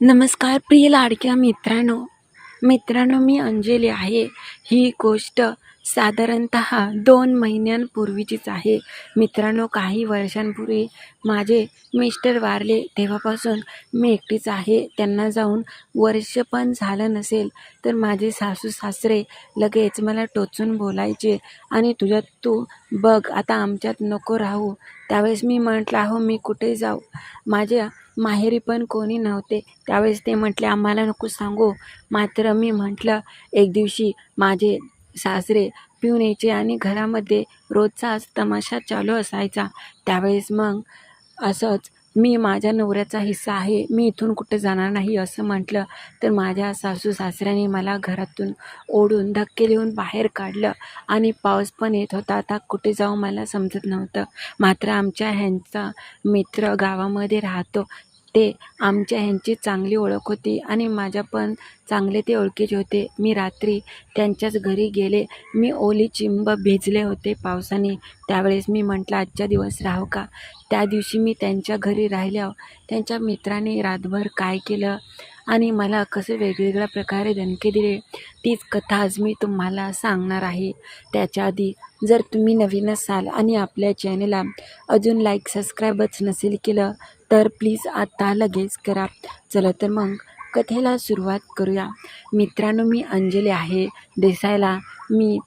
नमस्कार प्रिय लाडक्या मित्रांनो. मित्रांनो मी अंजली आहे. ही गोष्ट साधारणत दोन महिन्यांपूर्वीचीच आहे. मित्रांनो काही वर्षांपूर्वी माझे मिस्टर वारले तेव्हापासून मी एकटीच आहे. त्यांना जाऊन वर्ष पण झालं नसेल तर माझे सासू सासरे लगेच मला टोचून बोलायचे आणि तुझ्यात तू बघ आता आमच्यात नको राहू. त्यावेळेस मी म्हटलं अहो मी कुठे जाऊ? माझ्या माहेरी पण कोणी नव्हते. त्यावेळेस ते म्हटले आम्हाला नको सांगू. मात्र मी म्हटलं एक दिवशी माझे सासरे पिऊन यायचे आणि घरामध्ये रोजचाच तमाशा चालू असायचा. त्यावेळेस मग असंच मी माझ्या नवऱ्याचा हिस्सा आहे मी इथून कुठे जाणार नाही असं म्हटलं. तर माझ्या सासू सासऱ्याने मला घरातून ओढून धक्के देऊन बाहेर काढलं आणि पाऊस पण येत होता. आता कुठे जाऊ मला समजत नव्हतं. मात्र आमच्या ह्यांचा मित्र गावामध्ये राहतो. ते आमच्या ह्यांची चांगली ओळख होती आणि माझ्या पण चांगले ते ओळखीचे होते. मी रात्री त्यांच्याच घरी गेले. मी ओली चिंब भिजले होते पावसाने. त्यावेळेस मी म्हटलं आजच्या दिवस राहू का? त्या दिवशी मी त्यांच्या घरी राहिल्यावर त्यांच्या मित्राने रातभर काय केलं? आणि मला कसे वेगवेगळ्या प्रकारे दणके दिले तीच कथा आज मी तुम्हाला सांगणार आहे. त्याच्या आधी जर तुम्ही नवीन असाल आणि आपल्या चॅनलला अजून लाईक सबस्क्राईबच नसेल केलं तर प्लीज आता लगेच करा. चला तर मग कथेला सुरुवात करूया. मित्रांनो मी अंजली आहे. देसायला मी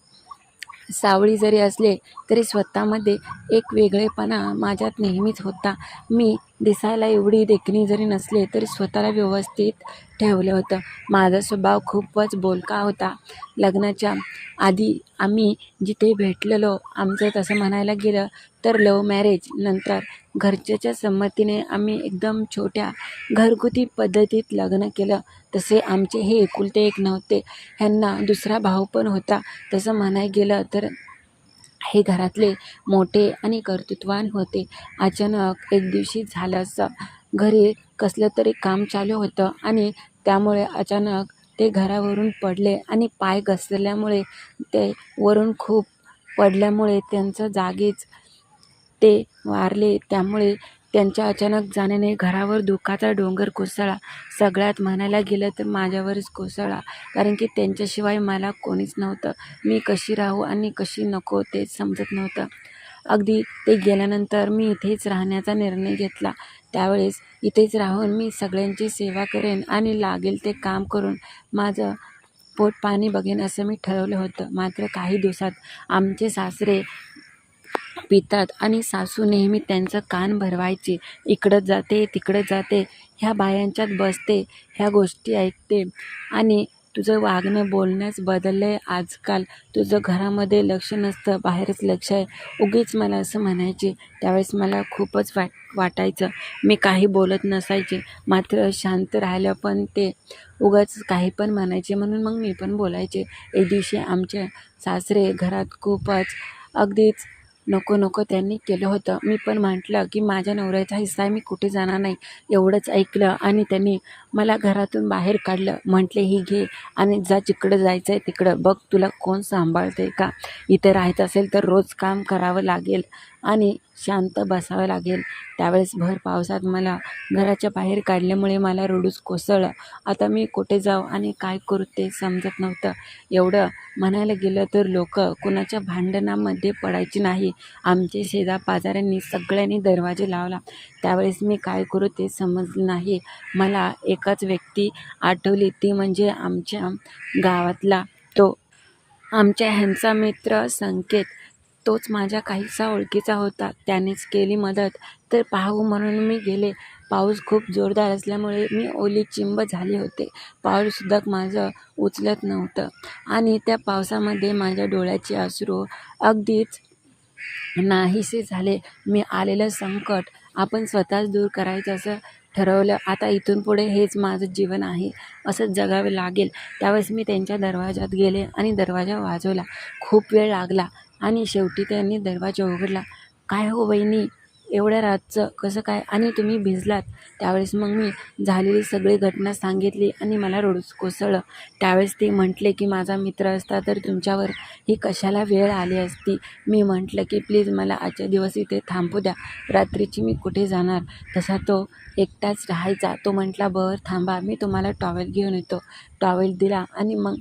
सावळी जरी असले तरी स्वतःमध्ये एक वेगळेपणा माझ्यात नेहमीच होता. मी दिसायला एवढी देखणी जरी नसले तरी स्वतःला व्यवस्थित ठेवलं होतं. माझा स्वभाव खूपच बोलका होता. लग्नाच्या आधी आम्ही जिथे भेटलेलो आमचं तसं म्हणायला गेलं तर लव मॅरेज नंतर घरच्याच्या संमतीने आम्ही एकदम छोट्या घरगुती पद्धतीत लग्न केलं. तसे आमचे हे एकुलते एक नव्हते. ह्यांना दुसरा भाऊ पण होता. तसं म्हणाय गेलं तर हे घरातले मोठे आणि कर्तृत्वान होते. अचानक एक दिवशी झालं असं घरी कसलं तरी काम चालू होतं आणि त्यामुळे अचानक ते घरावरून पडले आणि पाय घसरल्यामुळे ते वरून खूप पडल्यामुळे त्यांचं जागीच ते वारले. त्यामुळे त्यांच्या अचानक जाण्याने घरावर दुःखाचा डोंगर कोसळला. सगळ्यात म्हणायला गेलं तर माझ्यावरच कोसळला कारण की त्यांच्याशिवाय मला कोणीच नव्हतं. मी कशी राहू आणि कशी नको तेच समजत नव्हतं. अगदी ते गेल्यानंतर मी इथेच राहण्याचा निर्णय घेतला. त्यावेळेस इथेच राहून मी सगळ्यांची सेवा करेन आणि लागेल ते काम करून माझं पोट पाणी बघेन असं मी ठरवलं होतं. मात्र काही दिवसात आमचे सासरे पितात आणि सासू नेहमी त्यांचं कान भरवायची. इकडं जाते तिकडं जाते ह्या बायांच्यात बसते ह्या गोष्टी ऐकते. आणि तुझं वागणं बोलण्यास बदललं आहे आजकाल. तुझं घरामध्ये लक्ष नसतं बाहेरच लक्ष आहे. उगीच मला असं म्हणायचे त्यावेळेस मला खूपच वाट वाटायचं. मी काही बोलत नसायचे मात्र शांत राहिलं पण ते. उगाच काही पण म्हणायचे म्हणून मग मी पण बोलायचे. एक दिवशी आमचे सासरे घरात खूपच अगदीच नको नको त्यांनी केलं होतं. मी पण म्हटलं की माझ्या नवऱ्याचा हिस्सा आहे मी कुठे जाणार नाही. एवढंच ऐकलं आणि त्यांनी मला घरातून बाहेर काढलं. म्हटले ही घे आणि जा जिकडं जायचं आहे तिकडं. बघ तुला कोण सांभाळते का? इथे राहायचं असेल तर रोज काम करावं लागेल. आणि शांत बसावं लागेल. त्यावेळेस भर पावसात मला घराच्या बाहेर काढल्यामुळे मला रडूच कोसळलं. आता मी कुठे जाऊ आणि काय करू ते समजत नव्हतं. एवढं म्हणायला गेलं तर लोक कुणाच्या भांडणामध्ये पडायची नाही. आमचे शेजापाजाऱ्यांनी सगळ्यांनी दरवाजे लावला. त्यावेळेस मी काय करू ते समजलं नाही. मला एकच व्यक्ती आठवली. ती म्हणजे आमच्या गावातला तो आमच्या ह्यांचा मित्र संकेत. तोच माझ्या काहीसा ओळखीचा होता. त्यानेच केली मदत. तर पाहू म्हणून मी गेले. पाऊस खूप जोरदार असल्यामुळे मी ओली चिंब झाले होते. पाऊलसुद्धा माझं उचलत नव्हतं. आणि त्या पावसामध्ये माझ्या डोळ्याचे अश्रू अगदीच नाहीसे झाले. मी आलेलं संकट आपण स्वतःच दूर करायचं असं ठरवलं. आता इथून पुढे हेच माझं जीवन आहे असंच जगावे लागेल. त्यावेळेस मी त्यांच्या दरवाजात गेले आणि दरवाजा वाजवला. खूप वेळ लागला. आणि शेवटी त्यांनी दरवाजा उघडला. काय हो वहिनी एवढ्या रातचं कसं काय? आणि तुम्ही भिजलात. त्यावेळेस मग मी झालेली सगळी घटना सांगितली आणि मला रोडच कोसळलं. त्यावेळेस ते म्हटले की माझा मित्र असता तर तुमच्यावर ही कशाला वेळ आली असती? मी म्हटलं की प्लीज मला आजच्या दिवस इथे थांबू द्या. रात्रीची मी कुठे जाणार? तसा तो एकटाच राहायचा. तो म्हटला बरं थांबा. मी तुम्हाला टॉवेल घेऊन येतो. टॉवेल दिला आणि मग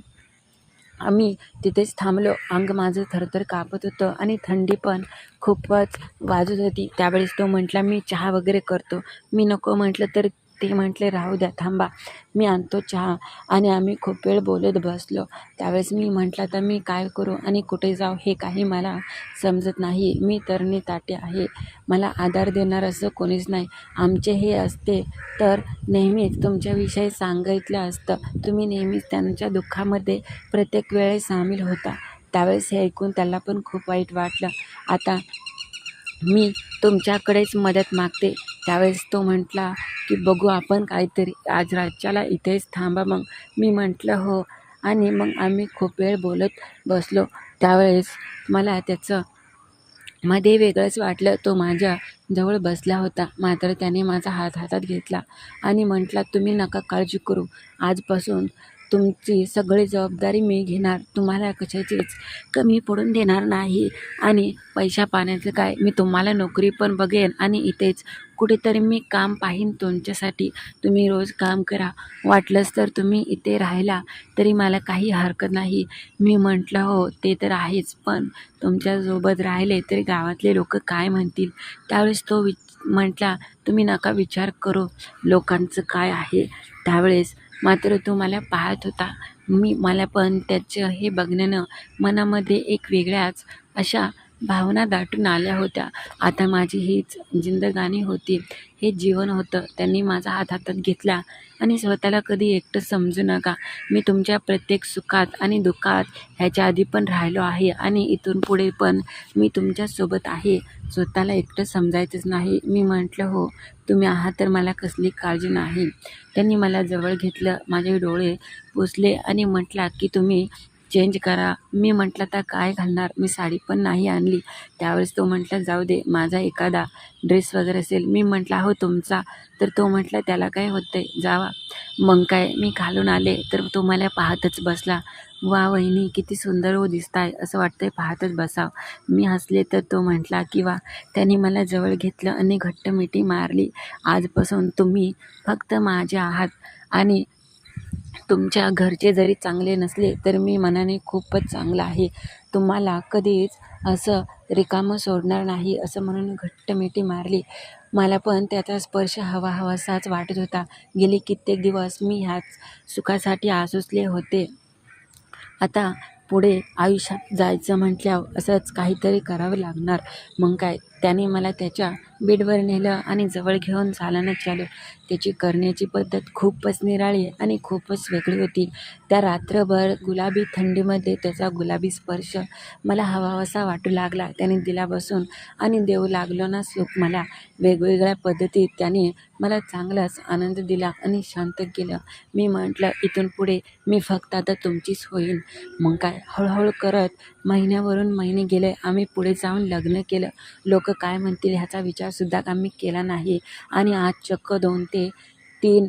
आम्ही तिथेच थांबलो. अंग माझं थरथर कापत होतं आणि थंडी पण खूपच वाजत होती. त्यावेळेस तो म्हटला मी चहा वगैरे करतो. मी नको म्हटलं तर ते म्हटले राहू द्या थांबा. मी आणतो चहा. आणि आम्ही खूप वेळ बोलत बसलो. त्यावेळेस मी म्हटलं तर मी काय करू आणि कुठे जाऊ हे काही मला समजत नाही. मी तरणी ताटे आहे. मला आधार देणार असं कोणीच नाही. आमचे हे असते. तर नेहमीच तुमच्याविषयी सांगितलं असतं. तुम्ही नेहमीच त्यांच्या दुःखामध्ये प्रत्येक वेळेस सामील होता. त्यावेळेस हे ऐकून त्याला पण खूप वाईट वाटलं. आता मी तुमच्याकडेच मदत मागते. त्यावेळेस तो म्हटला की बघू आपण काहीतरी आज राज्याला इथेच थांबा. मग मी म्हटलं हो. आणि मग आम्ही खूप वेळ बोलत बसलो. त्यावेळेस मला त्याचं मध्ये वेगळंच वाटलं. तो माझ्या जवळ बसला होता. मात्र त्याने माझा हात हातात घेतला आणि म्हटला तुम्ही नका काळजी करू. आजपासून तुमची सगळी जबाबदारी मी घेणार तुम्हाला कशाचीच कमी पडून देणार नाही. आणि पैशा पाण्याचं काय? मी तुम्हाला नोकरी पण बघेन आणि इथेच कुठेतरी मी काम पाहीन तुमच्यासाठी. तुम्ही रोज काम करा. वाटलंच तर तुम्ही इथे राहिला तरी मला काही हरकत नाही. मी म्हटलं हो ते तर आहेच पण तुमच्यासोबत राहिले तरी गावातले लोक काय म्हणतील? त्यावेळेस तो विच म्हटला तुम्ही नका विचार करू. लोकांचं काय आहे? त्यावेळेस मात्र तो मला पाहत होता. मी मला पण त्याचं हे बघण्यानं मनामध्ये एक वेगळ्याच अशा भावना दाटून आल्या होत्या. आता माझी हीच जिंदगानी होती. हे जीवन होतं. त्यांनी माझा हात हातात घेतला. आणि स्वतःला कधी एकटं समजू नका. मी तुमच्या प्रत्येक सुखात आणि दुःखात ह्याच्या आधी पण राहिलो आहे. आणि इथून पुढे पण मी तुमच्यासोबत आहे. स्वतःला एकटं समजायचंच नाही. मी म्हटलं हो तुम्ही आहात तर मला कसली काळजी नाही. त्यांनी मला जवळ घेतलं. माझे डोळे पुसले आणि म्हटला की तुम्ही चेंज करा. मी म्हटलं तर काय घालणार? मी साडी पण नाही आणली. त्यावेळेस तो म्हटला जाऊ दे माझा एखादा ड्रेस वगैरे असेल. मी म्हटला हो तुमचा. तर तो म्हटला त्याला काय होतंय? जावा. मग काय? मी घालून आले. तर तो मला पाहतच बसला. वा वहिनी किती सुंदर हो दिसताय. असं वाटतंय पाहतच बसाव. मी हसले. तर तो म्हटला की वा त्याने मला जवळ घेतलं आणि घट्ट मिठी मारली. आजपासून तुम्ही फक्त माझे आहात आणि तुमच्या घरचे जरी चांगले नसले तर मी मनाने खूपच चांगला आहे. तुम्हाला कधीच असं रिकामं सोडणार नाही असं म्हणून घट्ट मिठी मारली. मला पण त्याचा स्पर्श हवा हवासाच वाटत होता. गेले कित्येक दिवस मी ह्याच सुखासाठी आसुसले होते. आता पुढे आयुष्यात जायचं म्हटल्यावर असंच काहीतरी करावं लागणार. मग काय? त्याने मला त्याच्या बेडवर नेलं आणि जवळ घेऊन चालणं चालू. त्याची करण्याची पद्धत खूपच निराळी आणि खूपच वेगळी होती. त्या रात्रभर गुलाबी थंडीमध्ये त्याचा गुलाबी स्पर्श मला हवावासा वाटू लागला. त्याने दिला बसून आणि देऊ लागलो ना सुख मला वेगवेगळ्या पद्धतीत त्याने मला चांगलाच आनंद दिला आणि शांत केलं. मी म्हटलं इथून पुढे मी फक्त आता तुमचीच होईल मग काय? हळूहळू करत महिन्यावरून महिने गेले. आम्ही पुढे जाऊन लग्न केलं. लोक काय म्हणतील ह्याचा विचार विचारसुद्धा आम्ही केला नाही. आणि आज चक्क दोन ते तीन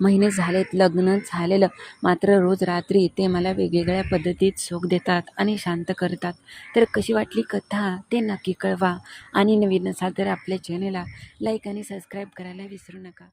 महिने झालेत लग्न झालेलं. मात्र रोज रात्री ते मला वेगवेगळ्या पद्धतीत सुख देतात आणि शांत करतात. तर कशी वाटली कथा ते नक्की कळवा. आणि नवीन असाल तर आपल्या चॅनेलला लाईक आणि सबस्क्राईब करायला विसरू नका.